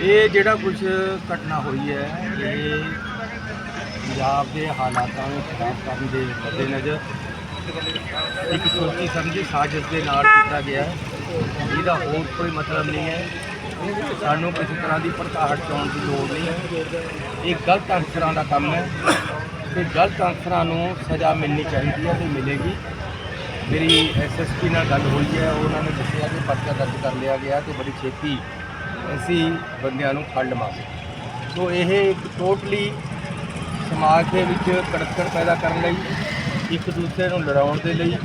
ਇਹ ਜਿਹੜਾ ਕੁਝ ਘਟਨਾ ਹੋਈ ਹੈ, ਇਹ ਪੰਜਾਬ ਦੇ ਹਾਲਾਤਾਂ ਨੂੰ ਖਰਾਬ ਕਰਨ ਦੇ ਮੱਦੇਨਜ਼ਰ ਇੱਕ ਸੋਚੀ ਸਮਝੀ ਸਾਜ਼ਿਸ਼ ਦੇ ਨਾਲ ਕੀਤਾ ਗਿਆ ਇਹਦਾ ਹੋਰ ਕੋਈ ਮਤਲਬ ਨਹੀਂ ਹੈ। ਸਾਨੂੰ ਕਿਸੇ ਤਰ੍ਹਾਂ ਦੀ ਭੜਕਾਹਟ ਚਾਉਣ ਦੀ ਲੋੜ ਨਹੀਂ ਹੈ। ਇਹ ਗਲਤ ਅਨਸਰਾਂ ਦਾ ਕੰਮ ਹੈ। ਤੇ ਗਲਤ ਅਨਸਰਾਂ ਨੂੰ ਸਜ਼ਾ ਮਿਲਣੀ ਚਾਹੀਦੀ ਹੈ ਤੇ ਮਿਲੇਗੀ। ਮੇਰੀ ਐਸਐਸਪੀ ਨਾਲ ਗੱਲ ਹੋਈ ਹੈ। ਉਹਨਾਂ ਨੇ ਦੱਸਿਆ ਕਿ ਪਰਚਾ ਦਰਜ ਕਰ ਲਿਆ ਗਿਆ ਤੇ ਬੜੀ ਛੇਤੀ ਅਸੀਂ ਬੰਦਿਆਂ ਨੂੰ ਫੜ ਲਵਾਂਗੇ। ਸੋ ਇਹ ਇੱਕ ਟੋਟਲੀ ਸਮਾਜ ਦੇ ਵਿੱਚ ਕੜਕੜ ਪੈਦਾ ਕਰਨ ਲਈ, ਇੱਕ ਦੂਸਰੇ ਨੂੰ ਲੜਾਉਣ ਦੇ ਲਈ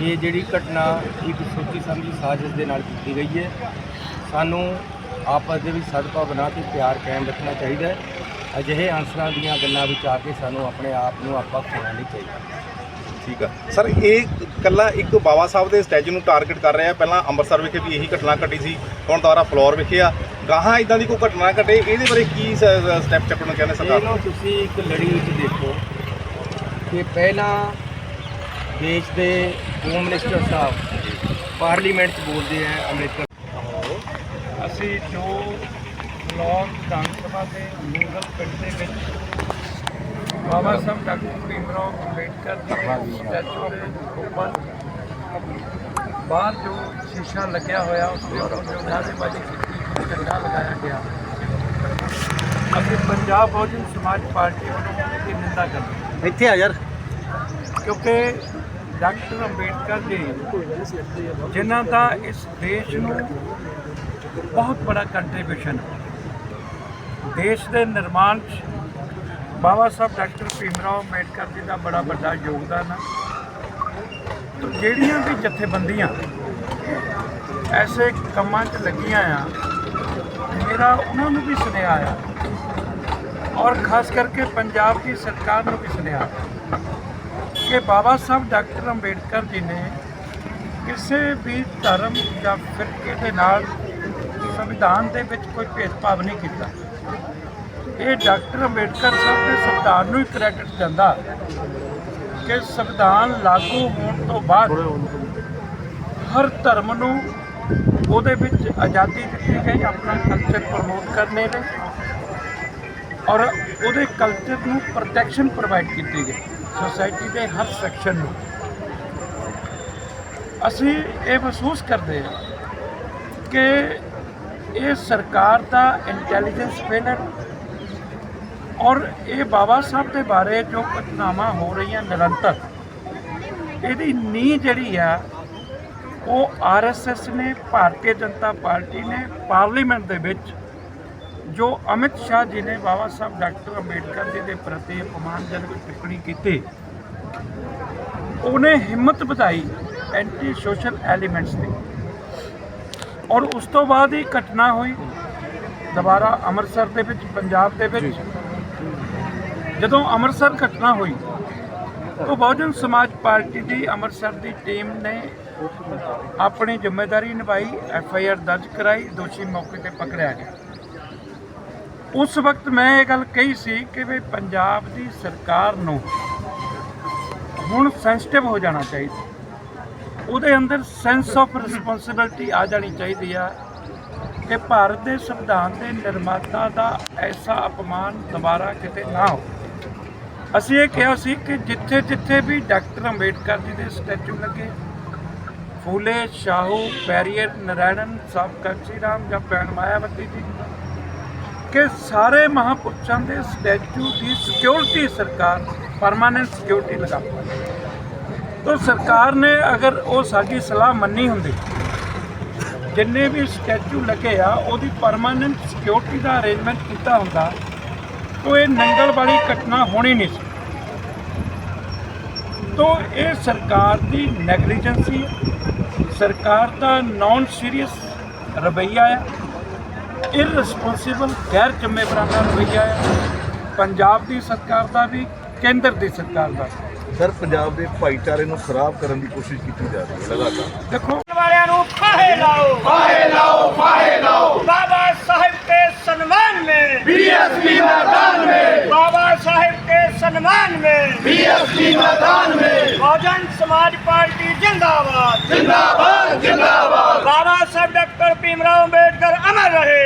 ਇਹ ਜਿਹੜੀ ਘਟਨਾ ਇੱਕ ਸੋਚੀ ਸਮਝੀ ਸਾਜ਼ਿਸ਼ ਦੇ ਨਾਲ ਕੀਤੀ ਗਈ ਹੈ। ਸਾਨੂੰ ਆਪਸ ਦੇ ਵਿੱਚ ਸਦਭਾਵਨਾ ਤੇ ਪਿਆਰ ਕਾਇਮ ਰੱਖਣਾ ਚਾਹੀਦਾ ਹੈ। ਅਜਿਹੇ ਅਨਸਰਾਂ ਦੀਆਂ ਗੱਲਾਂ ਵਿੱਚ ਆ ਕੇ ਸਾਨੂੰ ਆਪਣੇ ਆਪ ਨੂੰ ਆਪਾਂ ਖੋਣਾ ਨਹੀਂ ਚਾਹੀਦਾ ਠੀਕ ਆ। ਸਰ ਇਹ ਕੱਲਾ ਇੱਕ ਬਾਬਾ ਸਾਹਿਬ ਦੇ ਸਟੈਚੂ ਨੂੰ ਟਾਰਗੇਟ ਕਰ ਰਿਹਾ ਪਹਿਲਾਂ ਅੰਮ੍ਰਿਤਸਰ ਵਿਖੇ ਵੀ ਇਹੀ ਘਟਨਾ ਘਟੀ ਸੀ ਹੁਣ ਦੁਬਾਰਾ ਫਲੋਰ ਵਿਖੇ ਆ। ਗਾਹਾਂ ਇਦਾਂ ਦੀ ਕੋਈ ਘਟਨਾ ਘਟੇ? ਇਹਦੇ ਬਾਰੇ ਕੀ ਸਟੈਪ ਚੱਕਣਾ ਚਾਹੁੰਦੇ ਸਰਕਾਰ? ਇਹਨੂੰ ਤੁਸੀਂ ਇੱਕ ਲੜੀ ਵਿੱਚ ਦੇਖੋ ਕਿ ਪਹਿਲਾਂ ਦੇਸ਼ ਦੇ ਹੋਮ ਮਿਨਿਸਟਰ ਸਾਹਿਬ ਪਾਰਲੀਮੈਂਟ 'ਚ ਬੋਲਦੇ ਆ ਅੰਮ੍ਰਿਤਸਰ। ਅਸੀਂ ਜੋ ਫਲੋਰ ਵਿਧਾਨ ਸਭਾ ਦੇ ਨੂਰਲ ਪਿੰਡ ਦੇ ਵਿੱਚ ਬਾਬਾ ਸਾਹਿਬ ਡਾਕਟਰ ਭੀਮਰਾਓ ਅੰਬੇਡਕਰ ਜੀ ਦੇ ਸਟੈਚੂ ਦੇ ਉੱਪਰ ਬਾਹਰ ਜੋ ਸ਼ੀਸ਼ਾ ਲੱਗਿਆ ਹੋਇਆ ਉਸ ਦੇ ਉੱਪਰ ਜੋ ਨਾਅਰੇਬਾਜ਼ੀ ਕੀਤੀ ਝੰਡਾ ਲਗਾਇਆ ਗਿਆ। ਅਸੀਂ ਪੰਜਾਬ ਬਹੁਜਨ ਸਮਾਜ ਪਾਰਟੀ ਵੱਲੋਂ ਇਹਦੀ ਨਿੰਦਾ ਕਰਦੇ। ਇੱਥੇ ਆ ਯਾਰ। ਕਿਉਂਕਿ ਡਾਕਟਰ ਅੰਬੇਡਕਰ ਜੀ, ਜਿਨ੍ਹਾਂ ਦਾ ਇਸ ਦੇਸ਼ ਨੂੰ ਬਹੁਤ ਬੜਾ ਕੰਟਰੀਬਿਊਸ਼ਨ ਦੇਸ਼ ਦੇ ਨਿਰਮਾਣ 'ਚ ਬਾਬਾ ਸਾਹਿਬ ਡਾਕਟਰ ਭੀਮਰਾਓ ਅੰਬੇਡਕਰ ਜੀ ਦਾ ਬੜਾ ਵੱਡਾ ਯੋਗਦਾਨ ਹੈ। ਜਿਹੜੀਆਂ ਵੀ ਜਥੇਬੰਦੀਆਂ ਐਸੇ ਕੰਮਾਂ 'ਚ ਲੱਗੀਆਂ ਆ, ਮੇਰਾ ਉਹਨਾਂ ਨੂੰ ਵੀ ਸੁਨੇਹਾ ਆ। ਔਰ ਖਾਸ ਕਰਕੇ ਪੰਜਾਬ ਦੀ ਸਰਕਾਰ ਨੂੰ ਵੀ ਸੁਨੇਹਾ ਕਿ ਬਾਬਾ ਸਾਹਿਬ ਡਾਕਟਰ ਅੰਬੇਡਕਰ ਜੀ ਨੇ ਕਿਸੇ ਵੀ ਧਰਮ ਜਾਂ ਫਿਰਕੇ ਦੇ ਨਾਲ ਸੰਵਿਧਾਨ ਦੇ ਵਿੱਚ ਕੋਈ ਭੇਦਭਾਵ ਨਹੀਂ ਕੀਤਾ। ਇਹ ਡਾਕਟਰ ਅੰਬੇਡਕਰ ਸਾਹਿਬ ਦੇ ਸੰਵਿਧਾਨ ਨੂੰ ਹੀ ਕ੍ਰੈਡਿਟ ਦਿੰਦਾ ਕਿ ਸੰਵਿਧਾਨ ਲਾਗੂ ਹੋਣ ਤੋਂ ਬਾਅਦ ਹਰ ਧਰਮ ਨੂੰ ਉਹਦੇ ਵਿੱਚ ਆਜ਼ਾਦੀ ਦਿੱਤੀ ਗਈ, ਆਪਣਾ ਕਲਚਰ ਪ੍ਰਮੋਟ ਕਰਨੇ ਲਈ ਔਰ ਉਹਦੇ ਕਲਚਰ ਨੂੰ ਪ੍ਰੋਟੈਕਸ਼ਨ ਪ੍ਰੋਵਾਈਡ ਕੀਤੀ ਗਈ ਸੋਸਾਇਟੀ ਦੇ ਹਰ ਸੈਕਸ਼ਨ ਨੂੰ। ਅਸੀਂ ਇਹ ਮਹਿਸੂਸ ਕਰਦੇ ਹਾਂ ਕਿ ਇਹ ਸਰਕਾਰ ਦਾ ਇੰਟੈਲੀਜੈਂਸ ਫੇਲਰ ਔਰ ਇਹ ਬਾਬਾ ਸਾਹਿਬ ਦੇ ਬਾਰੇ ਜੋ ਘਟਨਾਵਾਂ ਹੋ ਰਹੀਆਂ ਨਿਰੰਤਰ, ਇਹਦੀ ਨੀਂਹ ਜਿਹੜੀ ਆ, ਉਹ ਆਰਐਸਐਸ ਨੇ, ਭਾਰਤੀ ਜਨਤਾ ਪਾਰਟੀ ਨੇ, ਪਾਰਲੀਮੈਂਟ ਦੇ ਵਿੱਚ ਜੋ ਅਮਿਤ ਸ਼ਾਹ ਜੀ ਨੇ ਬਾਬਾ ਸਾਹਿਬ ਡਾਕਟਰ ਅੰਬੇਡਕਰ ਜੀ ਦੇ ਪ੍ਰਤੀ ਅਪਮਾਨਜਨਕ ਟਿੱਪਣੀ ਕੀਤੀ ਉਹਨੇ ਹਿੰਮਤ ਵਧਾਈ ਐਂਟੀ ਸੋਸ਼ਲ ਐਲੀਮੈਂਟਸ ਦੀ ਔਰ ਉਸ ਤੋਂ ਬਾਅਦ ਹੀ ਘਟਨਾ ਹੋਈ ਦੁਬਾਰਾ ਅੰਮ੍ਰਿਤਸਰ ਦੇ ਵਿੱਚ ਪੰਜਾਬ ਦੇ ਵਿੱਚ। ਜਦੋਂ ਅੰਮ੍ਰਿਤਸਰ ਘਟਨਾ ਹੋਈ ਤਾਂ ਬਹੁਜਨ ਸਮਾਜ ਪਾਰਟੀ ਦੀ ਅੰਮ੍ਰਿਤਸਰ ਦੀ ਟੀਮ ਨੇ ਆਪਣੀ ਜ਼ਿੰਮੇਵਾਰੀ ਨਿਭਾਈ ਐਫ ਆਈ ਆਰ ਦਰਜ ਕਰਾਈ ਦੋਸ਼ੀ ਮੌਕੇ ਤੇ ਪਕੜਿਆ ਗਿਆ। ਉਸ ਵਕਤ ਮੈਂ ਇਹ ਗੱਲ ਕਹੀ ਸੀ ਕਿ ਵੀ ਪੰਜਾਬ ਦੀ ਸਰਕਾਰ ਨੂੰ ਹੁਣ ਸੈਂਸਿਟਿਵ ਹੋ ਜਾਣਾ ਚਾਹੀਦਾ। ਉਹਦੇ ਅੰਦਰ ਸੈਂਸ ਆਫ ਰਿਸਪੌਂਸਿਬਿਲਟੀ ਆ ਜਾਣੀ ਚਾਹੀਦੀ ਆ ਕਿ ਭਾਰਤ ਦੇ ਸੰਵਿਧਾਨ ਦੇ ਨਿਰਮਾਤਾ ਦਾ ਐਸਾ ਅਪਮਾਨ ਦੁਬਾਰਾ ਕਿਤੇ ਨਾ ਹੋ ਅਸੀਂ ਇਹ ਕਿਹਾ ਸੀ ਕਿ ਜਿੱਥੇ ਜਿੱਥੇ ਵੀ ਡਾਕਟਰ ਅੰਬੇਡਕਰ ਜੀ ਦੇ ਸਟੈਚੂ ਲੱਗੇ, ਫੂਲੇ, ਸ਼ਾਹੂ, ਪੈਰੀਅਰ ਸਾਹਿਬ ਸਾਬਕਾ ਰਾਮ ਜਾਂ ਭੈਣ ਮਾਇਆਵਤੀ ਜੀ ਕਿ ਸਾਰੇ ਮਹਾਪੁਰਸ਼ਾਂ ਦੇ ਸਟੈਚੂ ਦੀ ਸਿਕਿਉਰਿਟੀ ਸਰਕਾਰ ਪਰਮਾਨੈਂਟ ਸਿਕਿਉਰਿਟੀ ਲਗਾ ਤੋ ਸਰਕਾਰ ਨੇ ਅਗਰ ਉਹ ਸਾਡੀ ਸਲਾਹ ਮੰਨੀ ਹੁੰਦੀ, ਜਿੰਨੇ ਵੀ ਸਟੈਚੂ ਲੱਗੇ ਆ, ਉਹਦੀ ਪਰਮਾਨੈਂਟ ਸਿਕਿਉਰਿਟੀ ਦਾ ਅਰੇਂਜਮੈਂਟ ਕੀਤਾ ਹੁੰਦਾ, ਤੋ ਇਹ ਨੰਗਲ ਵਾਲੀ ਘਟਨਾ ਹੋਣੀ ਨਹੀਂ ਸੀ। ਤੋ ਇਹ ਸਰਕਾਰ ਦੀ ਨੈਗਲੀਜੈਂਸੀ ਸਰਕਾਰ ਦਾ ਨਾਨ ਸੀਰੀਅਸ ਰਵੱਈਆ ਹੈ ਇਰਰਿਸਪੋਨਸੀਬਲ ਗੈਰ ਜ਼ਿੰਮੇਵਾਰਾਨਾ ਰਵਈਆ ਹੈ। ਪੰਜਾਬ ਦੀ ਸਰਕਾਰ ਦਾ ਵੀ ਕੇਂਦਰ ਦੀ ਸਰਕਾਰ ਦਾ ਸਰ ਪੰਜਾਬ ਦੇ ਭਾਈਚਾਰੇ ਨੂੰ ਖਰਾਬ ਕਰਨ ਦੀ ਕੋਸ਼ਿਸ਼ ਕੀਤੀ ਜਾ ਰਹੀ ਹੈ ਲਗਾਤਾਰ। ਦੇਖੋ। ਵਾਲਿਆਂ ਨੂੰ ਫਾਹੇ ਲਾਓ। ਫਾਹੇ ਲਾਓ ਫਾਹੇ ਲਾਓ। ਬਾਬਾ ਸਾਹਿਬ ਦੇ ਸਨਮਾਨ ਮੇ। ਬੀਐਸਪੀ ਮੈਦਾਨ ਮੇ। ਬਾਬਾ ਸਾਹਿਬ में बीएसपी मैदान में बहुजन समाज पार्टी जिंदाबाद जिंदाबाद जिंदाबाद बाबा साहब डॉक्टर भीमराव अम्बेडकर अमर रहे